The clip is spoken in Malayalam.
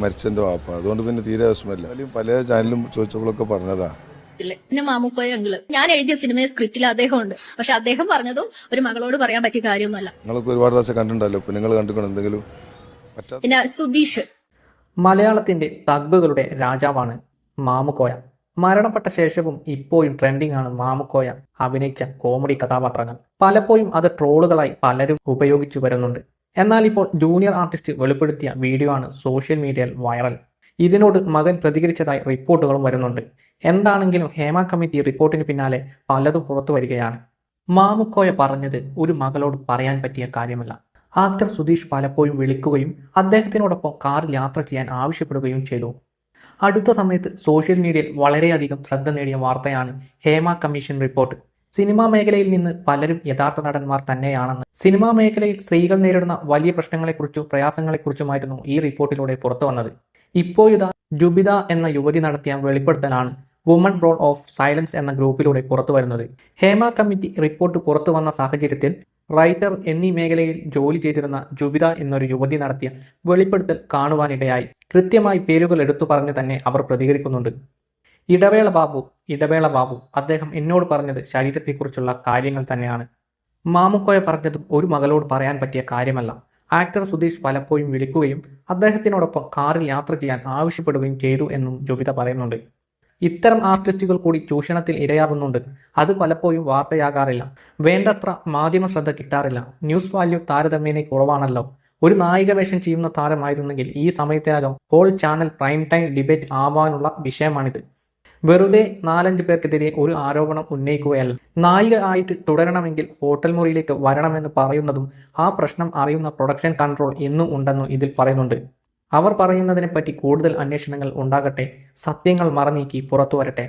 മരിച്ചെന്റെ വാപ്പ. അതുകൊണ്ട് പിന്നെ തീരെ വിഷമമില്ല. അല്ലെങ്കിൽ പല ചാനലും ചോദിച്ചപ്പോഴൊക്കെ പറഞ്ഞതാ. ഇല്ലേ പിന്നെ മാമുക്കോയ അങ്കിൾ. ഞാൻ എഴുതിയ സിനിമയെ സ്ക്രിപ്റ്റിൽ അദ്ദേഹം ഉണ്ട് പക്ഷെ അദ്ദേഹം പറഞ്ഞതും ഒരു മകളോട് പറയാൻ പറ്റിയ കാര്യമൊന്നുമല്ല. നിങ്ങൾക്ക് ഒരുപാട് പ്രാവശ്യം കണ്ടിട്ടുണ്ടല്ലോ. ഇപ്പം നിങ്ങൾ കണ്ടിട്ടുണ്ട് എന്തെങ്കിലും? പറ്റാത്ത പിന്നെ സുധീഷ്. മലയാളത്തിന്റെ തഗ്ബുകളുടെ രാജാവാണ് മാമുക്കോയ. മരണപ്പെട്ട ശേഷവും ഇപ്പോഴും ട്രെൻഡിംഗ് ആണ് മാമുക്കോയ അഭിനയിച്ച കോമഡി കഥാപാത്രങ്ങൾ. പലപ്പോഴും അത് ട്രോളുകളായി പലരും ഉപയോഗിച്ചു വരുന്നുണ്ട്. എന്നാൽ ഇപ്പോൾ ജൂനിയർ ആർട്ടിസ്റ്റ് വെളിപ്പെടുത്തിയ വീഡിയോ ആണ് സോഷ്യൽ മീഡിയയിൽ വൈറൽ. ഇതിനോട് മകൻ പ്രതികരിച്ചതായി റിപ്പോർട്ടുകളും വരുന്നുണ്ട്. എന്താണെങ്കിലും ഹേമ കമ്മിറ്റി റിപ്പോർട്ടിന് പിന്നാലെ പലതും പുറത്തു വരികയാണ്. മാമുക്കോയ പറഞ്ഞത് ഒരു മകളോട് പറയാൻ പറ്റിയ കാര്യമല്ല. ആക്ടർ സുധീഷ് പലപ്പോഴും വിളിക്കുകയും അദ്ദേഹത്തിനോടൊപ്പം കാറിൽ യാത്ര ചെയ്യാൻ ആവശ്യപ്പെടുകയും ചെയ്തു. അടുത്ത സമയത്ത് സോഷ്യൽ മീഡിയയിൽ വളരെയധികം ശ്രദ്ധ നേടിയ വാർത്തയാണ് ഹേമ കമ്മീഷൻ റിപ്പോർട്ട്. സിനിമാ മേഖലയിൽ നിന്ന് പലരും യഥാർത്ഥ നടന്മാർ തന്നെയാണെന്ന്. സിനിമാ മേഖലയിൽ സ്ത്രീകൾ നേരിടുന്ന വലിയ പ്രശ്നങ്ങളെക്കുറിച്ചും പ്രയാസങ്ങളെക്കുറിച്ചുമായിരുന്നു ഈ റിപ്പോർട്ടിലൂടെ പുറത്തു വന്നത്. ഇപ്പോഴിതാ ജുബിത എന്ന യുവതി നടത്തിയ വെളിപ്പെടുത്തലാണ് വുമൺ റോൾ ഓഫ് സൈലൻസ് എന്ന ഗ്രൂപ്പിലൂടെ പുറത്തു വരുന്നത്. ഹേമ കമ്മിറ്റി റിപ്പോർട്ട് പുറത്തു വന്ന സാഹചര്യത്തിൽ റൈറ്റർ എന്നീ മേഖലയിൽ ജോലി ചെയ്തിരുന്ന ജുബിത എന്നൊരു യുവതി നടത്തിയ വെളിപ്പെടുത്തൽ കാണുവാനിടയായി. കൃത്യമായി പേരുകൾ എടുത്തു പറഞ്ഞ് തന്നെ അവർ പ്രതികരിക്കുന്നുണ്ട്. ഇടവേള ബാബു ഇടവേള ബാബു. അദ്ദേഹം എന്നോട് പറഞ്ഞത് ശരീരത്തെക്കുറിച്ചുള്ള കാര്യങ്ങൾ തന്നെയാണ്. മാമുക്കോയ പറഞ്ഞതും ഒരു മകളോട് പറയാൻ പറ്റിയ കാര്യമല്ല. ആക്ടർ സുധീഷ് പലപ്പോഴും വിളിക്കുകയും അദ്ദേഹത്തിനോടൊപ്പം കാറിൽ യാത്ര ചെയ്യാൻ ആവശ്യപ്പെടുകയും ചെയ്തു എന്നും ജോബിത പറയുന്നുണ്ട്. ഇത്തരം ആർട്ടിസ്റ്റുകൾ കൂടി ചൂഷണത്തിൽ ഇരയാകുന്നുണ്ട്. അത് പലപ്പോഴും വാർത്തയാകാറില്ല. വേണ്ടത്ര മാധ്യമ ശ്രദ്ധ കിട്ടാറില്ല. ന്യൂസ് വാല്യൂ താരതമ്യേന കുറവാണല്ലോ. ഒരു നായിക വേഷം ചെയ്യുന്ന താരമായിരുന്നെങ്കിൽ ഈ സമയത്തിനകം whole channel prime time debate ആവാനുള്ള വിഷയമാണിത്. വെറുതെ നാലഞ്ച് പേർക്കെതിരെ ഒരു ആരോപണം ഉന്നയിക്കുകയല്ല നായിക ആയിട്ട് തുടരണമെങ്കിൽ ഹോട്ടൽ മുറിയിലേക്ക് വരണമെന്ന് പറയുന്നതും ആ പ്രശ്നം അറിയുന്ന പ്രൊഡക്ഷൻ കൺട്രോൾ എന്നും ഉണ്ടെന്നും ഇതിൽ പറയുന്നുണ്ട്. അവർ പറയുന്നതിനെപ്പറ്റി കൂടുതൽ അന്വേഷണങ്ങൾ ഉണ്ടാകട്ടെ സത്യങ്ങൾ മറനീക്കി പുറത്തു വരട്ടെ